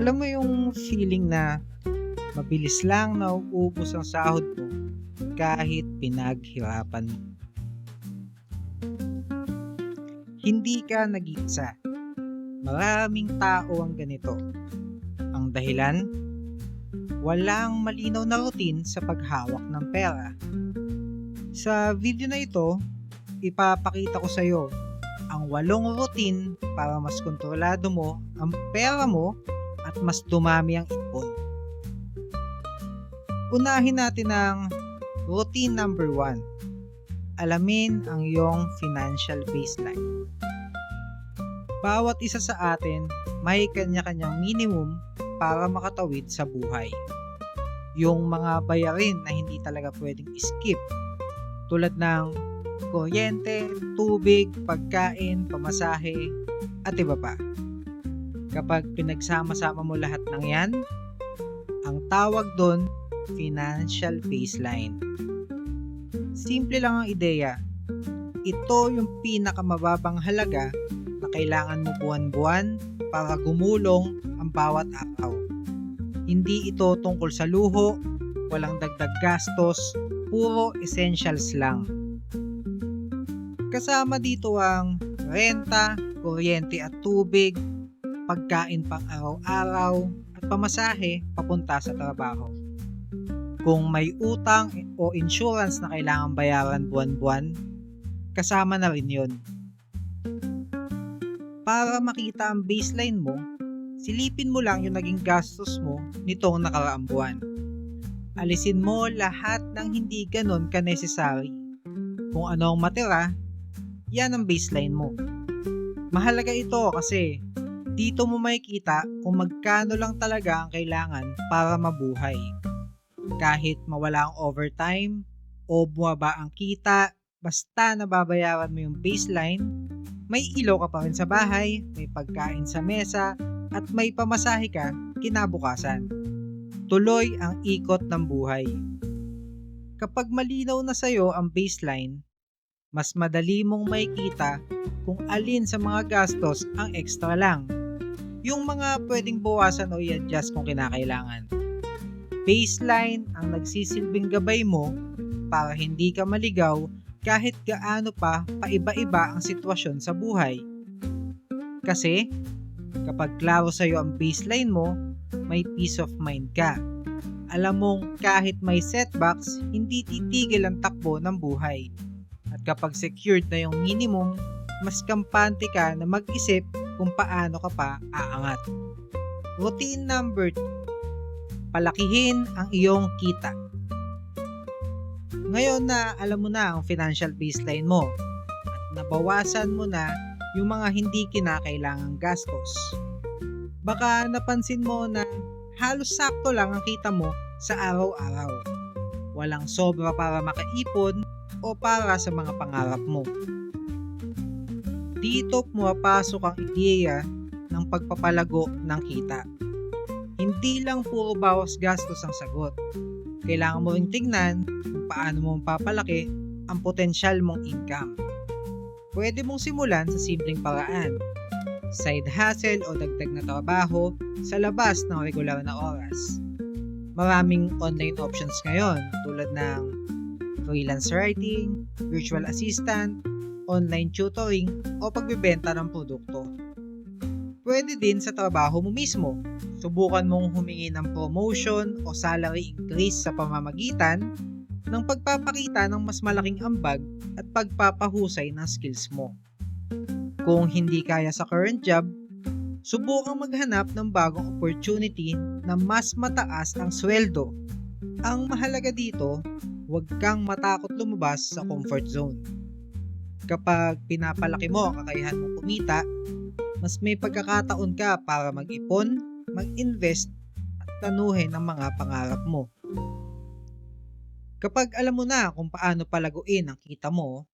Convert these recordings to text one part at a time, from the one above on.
Alam mo yung feeling na mabilis lang nauubos ang sahod mo kahit pinaghirapan mo. Hindi ka nag-iisa. Maraming tao ang ganito. Ang dahilan, walang malinaw na routine sa paghawak ng pera. Sa video na ito, ipapakita ko sa iyo ang walong routine para mas kontrolado mo ang pera mo at mas dumami ang ipon. Unahin natin ang routine number 1. Alamin ang iyong financial baseline. Bawat isa sa atin may kanya-kanyang minimum para makatawid sa buhay. Yung mga bayarin na hindi talaga pwedeng skip tulad ng kuryente, tubig, pagkain, pamasahe, at iba pa. Kapag pinagsama-sama mo lahat ng yan, ang tawag doon, financial baseline. Simple lang ang ideya. Ito yung pinakamababang halaga na kailangan mo buwan-buwan para gumulong ang bawat araw. Hindi ito tungkol sa luho, walang dagdag gastos, puro essentials lang. Kasama dito ang renta, kuryente at tubig, pagkain pang araw-araw, at pamasahe papunta sa trabaho. Kung may utang o insurance na kailangan bayaran buwan-buwan, kasama na rin yon. Para makita ang baseline mo, silipin mo lang yung naging gastos mo nitong nakaraang buwan. Alisin mo lahat ng hindi ganon ka-necessary. Kung ano ang matira, yan ang baseline mo. Mahalaga ito kasi dito mo makikita kung magkano lang talaga ang kailangan para mabuhay. Kahit mawala ang overtime o bumaba ang kita, basta nababayaran mo yung baseline, may ilaw ka pa rin sa bahay, may pagkain sa mesa, at may pamasahe ka kinabukasan. Tuloy ang ikot ng buhay. Kapag malinaw na sa'yo ang baseline, mas madali mong makikita kung alin sa mga gastos ang extra lang. Yung mga pwedeng bawasan o i-adjust kung kinakailangan. Baseline ang nagsisilbing gabay mo para hindi ka maligaw kahit gaano pa paiba-iba ang sitwasyon sa buhay. Kasi kapag klaro sa'yo ang baseline mo, may peace of mind ka. Alam mong kahit may setbacks, hindi titigil ang takbo ng buhay. At kapag secured na yung minimum, mas kampante ka na mag-isip kung paano ka pa aangat. Routine number 2. Palakihin ang iyong kita. Ngayon na alam mo na ang financial baseline mo at nabawasan mo na yung mga hindi kinakailangang gastos. Baka napansin mo na halos sakto lang ang kita mo sa araw-araw. Walang sobra para makaipon o para sa mga pangarap mo. Dito pumapasok ang ideya ng pagpapalago ng kita. Hindi lang puro bawas gastos ang sagot. Kailangan mo ring tingnan kung paano mo papalaki ang potensyal mong income. Pwede mong simulan sa simpleng paraan. Side hustle o dagdag na trabaho sa labas ng regular na oras. Maraming online options ngayon tulad ng freelance writing, virtual assistant, online tutoring, o pagbebenta ng produkto. Pwede din sa trabaho mo mismo. Subukan mong humingi ng promotion o salary increase sa pamamagitan ng pagpapakita ng mas malaking ambag at pagpapahusay ng skills mo. Kung hindi kaya sa current job, subukang maghanap ng bagong opportunity na mas mataas ang sweldo. Ang mahalaga dito, huwag kang matakot lumabas sa comfort zone. Kapag pinapalaki mo ang kakayahan mong kumita, mas may pagkakataon ka para mag-ipon, mag-invest at tanuhin ang mga pangarap mo. Kapag alam mo na kung paano palaguin ang kita mo,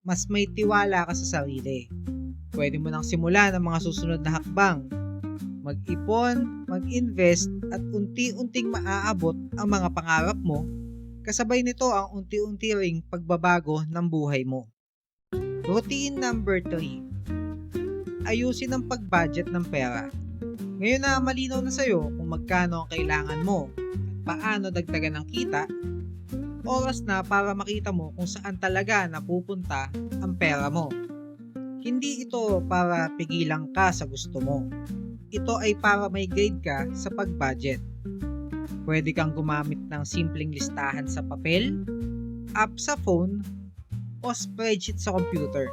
mas may tiwala ka sa sarili. Pwede mo nang simulan ang mga susunod na hakbang. Mag-ipon, mag-invest at unti-unting maaabot ang mga pangarap mo. Kasabay nito ang unti-unti ring pagbabago ng buhay mo. Routine number 3. Ayusin ang pag-budget ng pera. Ngayon na malinaw na sa'yo kung magkano ang kailangan mo paano dagdagan ng kita, oras na para makita mo kung saan talaga napupunta ang pera mo. Hindi ito para pigilan ka sa gusto mo. Ito ay para may guide ka sa pag-budget. Pwede kang gumamit ng simpleng listahan sa papel, app sa phone, o spreadsheet sa computer.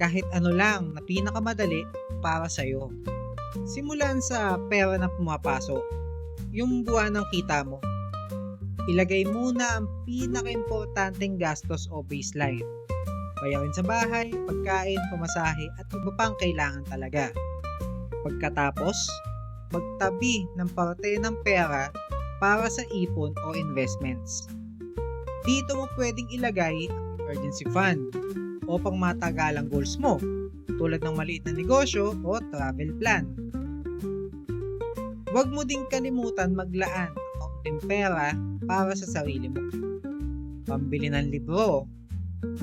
Kahit ano lang na pinakamadali para sa'yo. Simulan sa pera na pumapasok, yung buwan ng kita mo. Ilagay muna ang pinaka-importanteng gastos o baseline. Bayarin sa bahay, pagkain, pamasahe at iba pang kailangan talaga. Pagkatapos, magtabi ng parte ng pera para sa ipon o investments. Dito mo pwedeng ilagay emergency fund o pang matagalang goals mo tulad ng maliit na negosyo o travel plan. Huwag mo ding kalimutan maglaan ng kaunting pera para sa sarili mo. Pambili ng libro,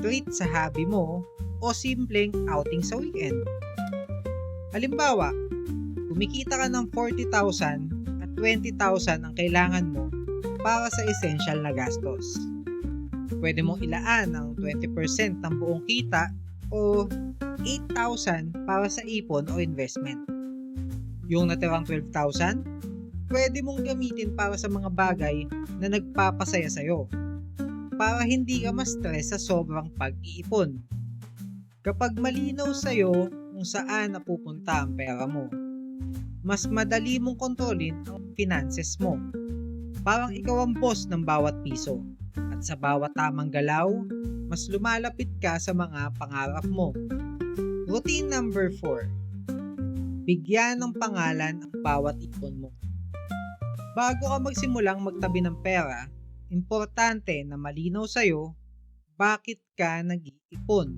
treat sa hobby mo, o simpleng outing sa weekend. Halimbawa, kumikita ka ng 40,000 at 20,000 ang kailangan mo para sa essential na gastos. Pwede mong ilaan ng 20% ng buong kita o 8,000 para sa ipon o investment. Yung natirang 12,000, pwede mong gamitin para sa mga bagay na nagpapasaya sa'yo para hindi ka ma-stress sa sobrang pag-iipon. Kapag malinaw sa'yo kung saan napupunta ang pera mo, mas madali mong kontrolin ang finances mo. Parang ikaw ang boss ng bawat piso at sa bawat tamang galaw, mas lumalapit ka sa mga pangarap mo. Routine number 4. Bigyan ng pangalan ang bawat ipon mo. Bago ka magsimulang magtabi ng pera, importante na malinaw sa'yo bakit ka nag-iipon.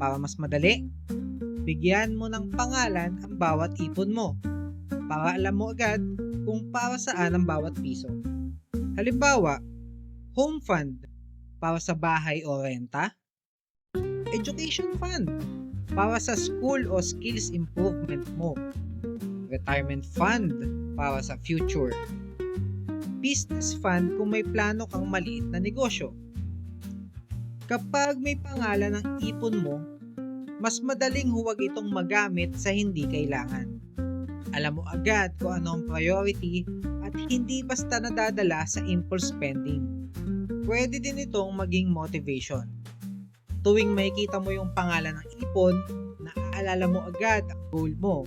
Para mas madali, bigyan mo ng pangalan ang bawat ipon mo para alam mo agad kung para saan ang bawat piso. Halimbawa, home fund para sa bahay o renta, education fund para sa school o skills improvement mo, retirement fund para sa future, business fund kung may plano kang maliit na negosyo. Kapag may pangalan ng ipon mo, mas madaling huwag itong magamit sa hindi kailangan. Alam mo agad kung ano ang priority at hindi basta nadadala sa impulse spending. Pwede din itong maging motivation. Tuwing makikita mo yung pangalan ng ipon, naaalala mo agad ang goal mo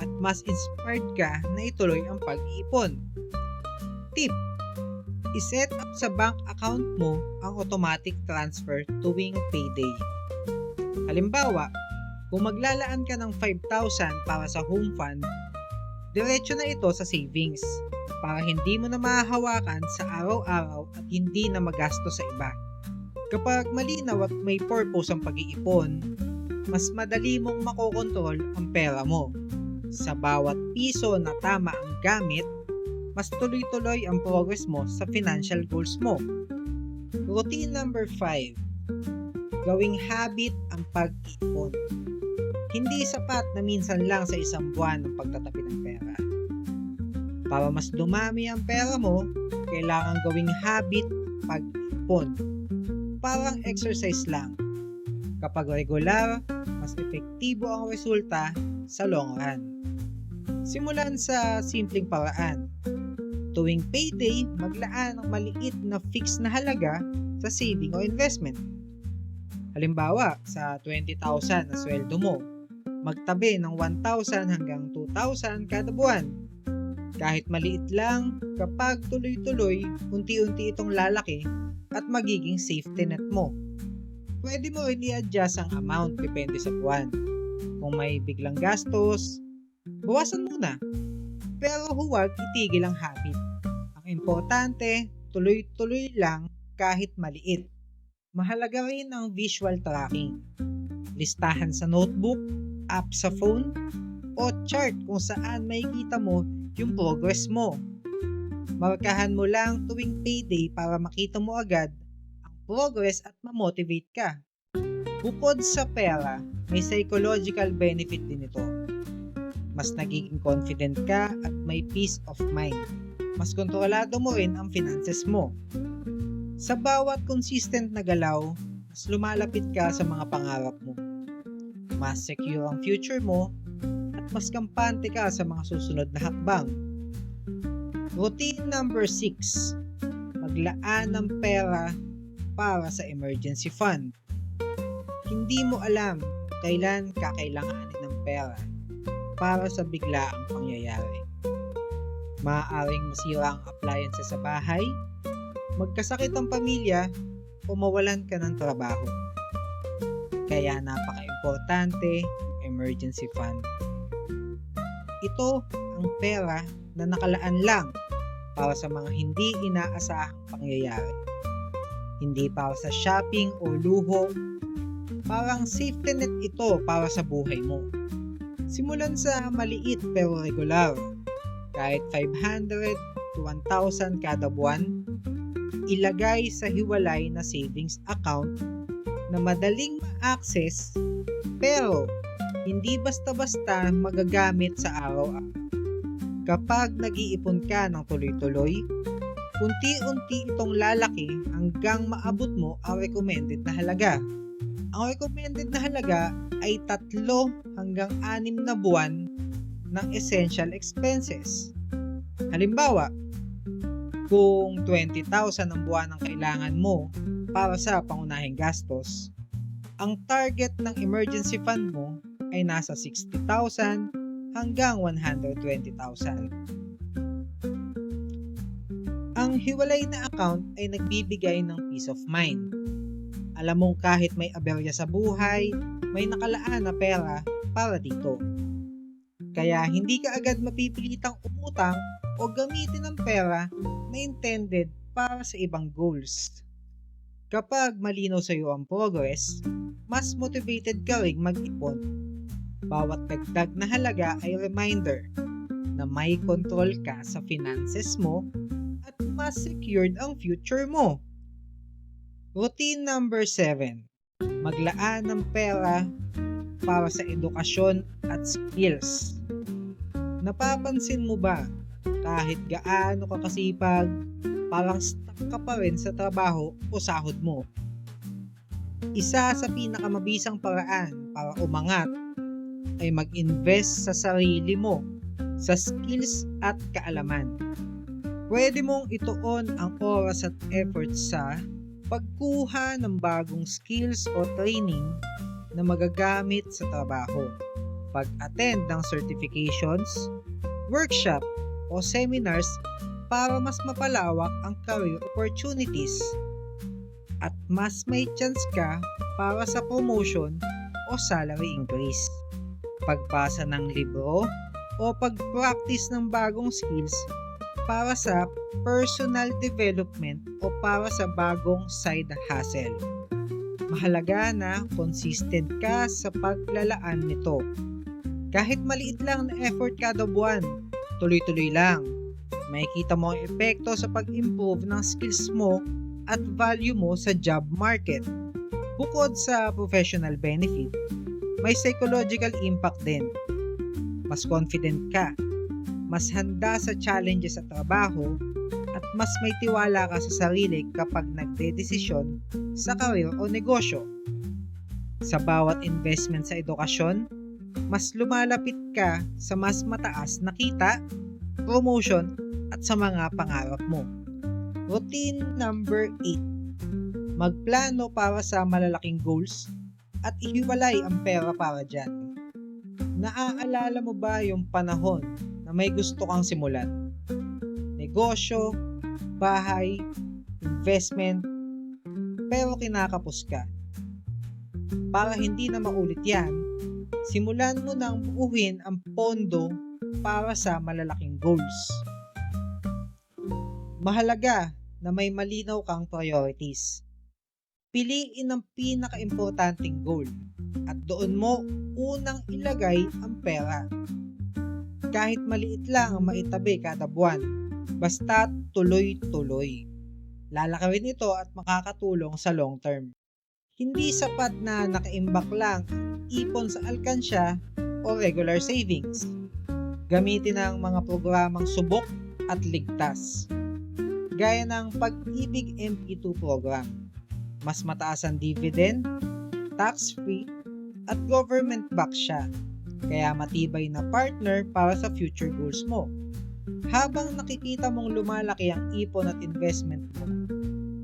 at mas inspired ka na ituloy ang pag-iipon. Tip, iset up sa bank account mo ang automatic transfer tuwing payday. Halimbawa, kung maglalaan ka ng 5,000 para sa home fund, diretso na ito sa savings para hindi mo na mahahawakan sa araw-araw at hindi na magasto sa iba. Kapag malinaw at may purpose ang pag-iipon, mas madali mong makokontrol ang pera mo. Sa bawat piso na tama ang gamit, mas tuloy-tuloy ang progress mo sa financial goals mo. Routine number 5. Gawing habit ang pag-ipon. Hindi sapat na minsan lang sa isang buwan ang pagtatabi ng pera. Para mas dumami ang pera mo, kailangan gawing habit pag-ipon. Parang exercise lang. Kapag regular, mas epektibo ang resulta sa long run. Simulan sa simpleng paraan. Tuwing payday, maglaan ng maliit na fixed na halaga sa saving o investment. Halimbawa, sa 20,000 na sweldo mo, magtabi ng 1,000 hanggang 2,000 kada buwan. Kahit maliit lang, kapag tuloy-tuloy, unti-unti itong lalaki at magiging safety net mo. Pwede mo i-adjust ang amount depende sa buwan. Kung may biglang gastos, bawasan muna. Pero huwag itigil ang habit. Ang importante, tuloy-tuloy lang kahit maliit. Mahalaga rin ang visual tracking. Listahan sa notebook, app sa phone, o chart kung saan makikita mo yung progress mo. Markahan mo lang tuwing payday para makita mo agad ang progress at ma-motivate ka. Bukod sa pera, may psychological benefit din ito. mas nagiging confident ka at may peace of mind. Mas kontrolado mo rin ang finances mo. Sa bawat consistent na galaw, mas lumalapit ka sa mga pangarap mo. Mas secure ang future mo mas kampante ka sa mga susunod na hakbang. Routine number 6. Maglaan ng pera para sa emergency fund. Hindi mo alam kailan kakailanganin ng pera para sa biglaang pangyayari. Maaaring masira ang appliances sa bahay, magkasakit ang pamilya, o mawalan ka ng trabaho. Kaya napaka-importante emergency fund. Ito ang pera na nakalaan lang para sa mga hindi inaasahang pangyayari. Hindi para sa shopping o luho, parang safety net ito para sa buhay mo. Simulan sa maliit pero regular, kahit 500 to 1,000 kada buwan, ilagay sa hiwalay na savings account na madaling ma-access pero hindi basta-basta magagamit sa araw-araw. Kapag nag-iipon ka ng tuloy-tuloy, unti-unti itong lalaki hanggang maabot mo ang recommended na halaga. Ang recommended na halaga ay tatlo hanggang anim na buwan ng essential expenses. Halimbawa, kung 20,000 ang buwan ang kailangan mo para sa pangunahing gastos, ang target ng emergency fund mo ay nasa 60,000 hanggang 120,000. Ang hiwalay na account ay nagbibigay ng peace of mind. Alam mong kahit may aberya sa buhay, may nakalaan na pera para dito. Kaya hindi ka agad mapipilitang umutang o gamitin ang pera na intended para sa ibang goals. Kapag malinaw sa iyo ang progress, mas motivated ka ring mag-ipon. Bawat dagdag na halaga ay reminder na may control ka sa finances mo at mas secured ang future mo. Routine number 7. Maglaan ng pera para sa edukasyon at skills. Napapansin mo ba kahit gaano ka kasipag, parang stuck ka pa rin sa trabaho o sahod mo. Isa sa pinakamabisang paraan para umangat ay mag-invest sa sarili mo, sa skills at kaalaman. Pwede mong ituon ang oras at effort sa pagkuha ng bagong skills o training na magagamit sa trabaho, pag-attend ng certifications, workshop o seminars para mas mapalawak ang career opportunities at mas may chance ka para sa promotion o salary increase. Pagbasa ng libro o pag-practice ng bagong skills para sa personal development o para sa bagong side hustle. Mahalaga na consistent ka sa paglalaan nito. Kahit maliit lang na effort kada buwan, tuloy-tuloy lang. Makikita mo ang epekto sa pag-improve ng skills mo at value mo sa job market. Bukod sa professional benefit, may psychological impact din. Mas confident ka, mas handa sa challenges sa trabaho, at mas may tiwala ka sa sarili kapag nagde-desisyon sa karir o negosyo. Sa bawat investment sa edukasyon, mas lumalapit ka sa mas mataas na kita, promotion, at sa mga pangarap mo. Routine number 8. Magplano para sa malalaking goals at ihiwalay ang pera para dyan. Naaalala mo ba yung panahon na may gusto kang simulan? Negosyo, bahay, investment, pero kinakapos ka. Para hindi na maulit yan, simulan mo nang buuhin ang pondo para sa malalaking goals. Mahalaga na may malinaw kang priorities. Piliin ang pinaka-importanting goal at doon mo unang ilagay ang pera. Kahit maliit lang ang maitabi kada buwan, basta tuloy-tuloy. Lalakawin ito at makakatulong sa long term. Hindi sapat na nakaimbak lang ipon sa alkansya o regular savings. Gamitin ang mga programang subok at ligtas. Gaya ng Pag-ibig MP2 program. Mas mataas ang dividend, tax-free, at government-backed siya. Kaya matibay na partner para sa future goals mo. Habang nakikita mong lumalaki ang ipon at investment mo,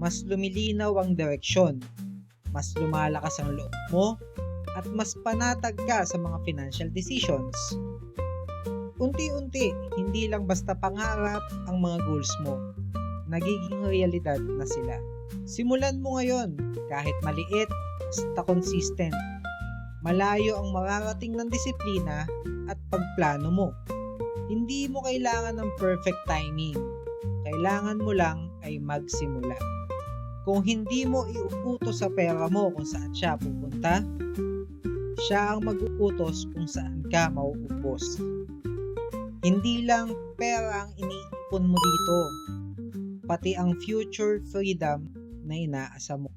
mas lumilinaw ang direksyon, mas lumalakas ang loob mo, at mas panatag ka sa mga financial decisions. Unti-unti, hindi lang basta pangarap ang mga goals mo, nagiging realidad na sila. Simulan mo ngayon, kahit maliit, basta consistent. Malayo ang mararating ng disiplina at pagplano mo. Hindi mo kailangan ng perfect timing. Kailangan mo lang ay magsimula. Kung hindi mo iuutos sa pera mo kung saan siya pupunta, siya ang mag-uutos kung saan ka mauubos. Hindi lang pera ang iniipon mo dito, pati ang future freedom na inaasa mo.